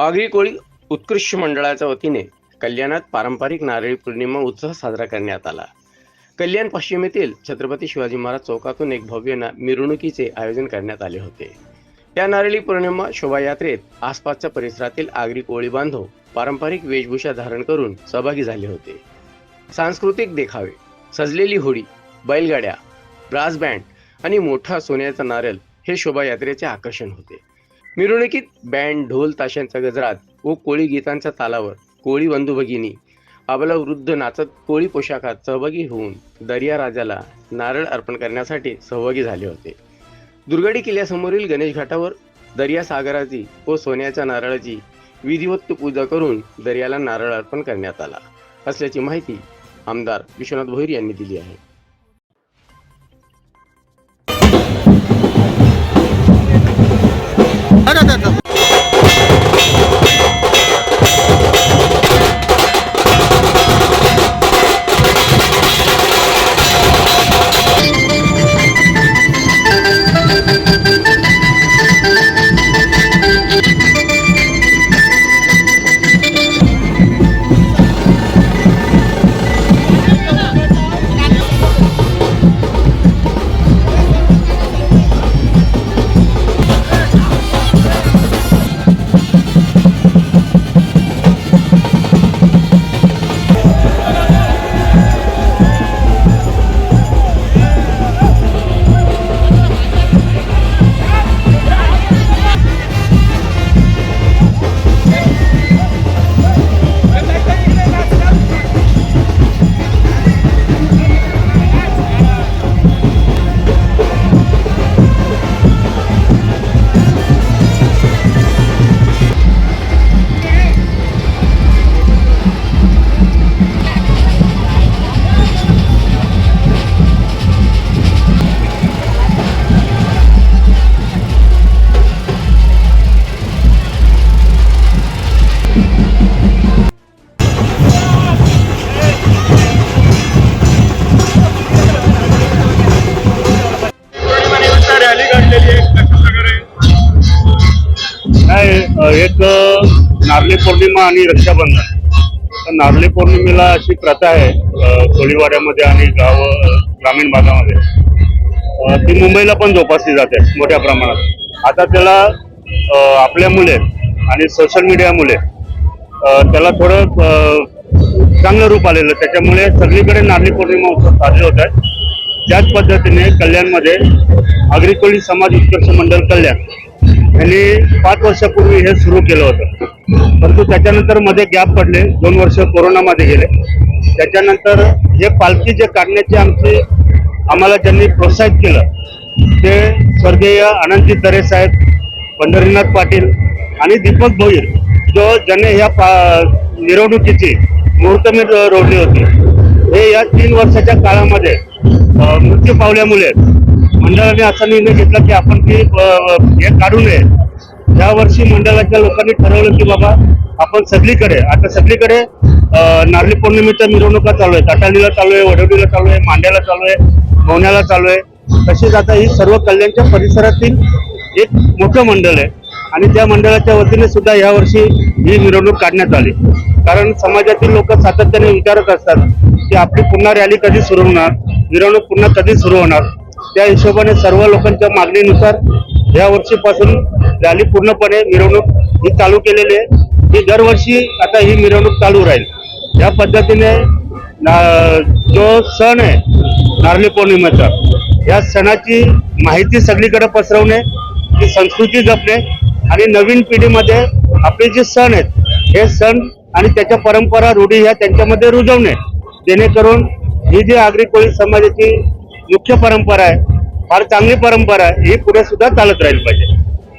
आगरी कोळी उत्कृष्ट मंडळाच्या वतीने कल्याणात पारंपरिक नारळी पौर्णिमा उत्सव साजरा करण्यात आला. कल्याण पश्चिम येथील छत्रपती शिवाजी महाराज चौकातून एक भव्य ना मिरवणुकीचे आयोजन करण्यात आले होते. या नारळी पौर्णिमा शोभायात्रेत आसपासच्या परिसरातील आगरी कोळी बांधव पारंपरिक वेशभूषा धारण करून सहभागी झाले होते. सांस्कृतिक देखावे सजलेली होडी बैलगाड्या ब्रास बँड आणि मोठा सोन्याचा नारळ हे शोभायात्रेचे आकर्षण होते. मिरवणुकीत बँड ढोल ताशांच्या गजरात व कोळी गीतांच्या तालावर कोळी बंधू भगिनी आबाला वृद्ध नाचत कोळी पोशाखात सहभागी होऊन दर्या राजाला नारळ अर्पण करण्यासाठी सहभागी झाले होते. दुर्गडी किल्ल्यासमोरील गणेश घाटावर दर्या सागराची व सोन्याच्या नारळाची विधिवत पूजा करून दर्याला नारळ अर्पण करण्यात आला असल्याची माहिती आमदार विश्वनाथ भोईर यांनी दिली आहे. एक नारली नारळी पौर्णिमा आणि रक्षाबंधन. तर नारळी पौर्णिमेला अशी प्रथा आहे कोळीवाड्यामध्ये आणि गाव ग्रामीण भागामध्ये. ती मुंबईला पण जोपासली जाते मोठ्या प्रमाणात. आता त्याला आपल्या मुले आणि सोशल मीडियामुळे त्याला थोडं चांगलं रूप आलेलं त्याच्यामुळे सगळीकडे नारळी पौर्णिमा उत्सव साजरे होत आहे त्याच पद्धतीने कल्याणमध्ये आगरी कोळी समाज उत्कर्ष मंडळ कल्याण यांनी पाच वर्षापूर्वी हे सुरू केलं होतं. परंतु त्याच्यानंतरमध्ये गॅप पडले. दोन वर्ष कोरोनामध्ये गेले. त्याच्यानंतर हे पालखी जे काढण्याचे आमचे आम्हाला ज्यांनी प्रोत्साहित केलं ते स्वर्गीय आनंदजी दरे साहेब पंढरीनाथ पाटील आणि दीपक भोईर जो ज्याने ह्या पा मिरवणुकीची मुहूर्तमेढ रोडली होती. हे या तीन वर्षाच्या काळामध्ये मृत्यू पावल्यामुळे मंडळाने असा निर्णय घेतला की आपण ते हे काढू नये. या वर्षी मंडळाच्या लोकांनी ठरवलं की बाबा आपण सगळीकडे आता सगळीकडे नारळी पौर्णिमेच्या मिरवणुका चालू आहे अटालीला चालू आहे वडवडीला चालू आहे मांड्याला चालू आहे मोहण्याला चालू आहे. तसेच आता ही सर्व कल्याणच्या परिसरातील एक मोठं मंडळ आहे. आणि त्या मंडळाच्या वतीने सुद्धा या वर्षी ही मिरवणूक काढण्यात आली. कारण समाजातील लोक सातत्याने विचारत असतात की आपली पुन्हा रॅली कधी सुरू होणार? मिरवणूक पुन्हा कधी सुरू होणार? त्या हिशोबाने सर्व लोकांच्या मागणीनुसार या वर्षीपासून रॅली पूर्णपणे मिरवणूक ही चालू केलेली आहे. ही दरवर्षी आता ही मिरवणूक चालू राहील. या पद्धतीने ना- जो सण आहे नारळी पौर्णिमेचा या सणाची माहिती सगळीकडे पसरवणे ही संस्कृती जपणे आणि नवीन पिढीमध्ये आपले जे सण आहेत हे सण आणि त्याच्या परंपरा रूढी ह्या त्यांच्यामध्ये रुजवणे. जेणेकरून ही जी आगरी कोळी समाजाची मुख्य परंपरा आहे फार चांगली परंपरा आहे ही पुढे सुद्धा चालत राहील पाहिजे.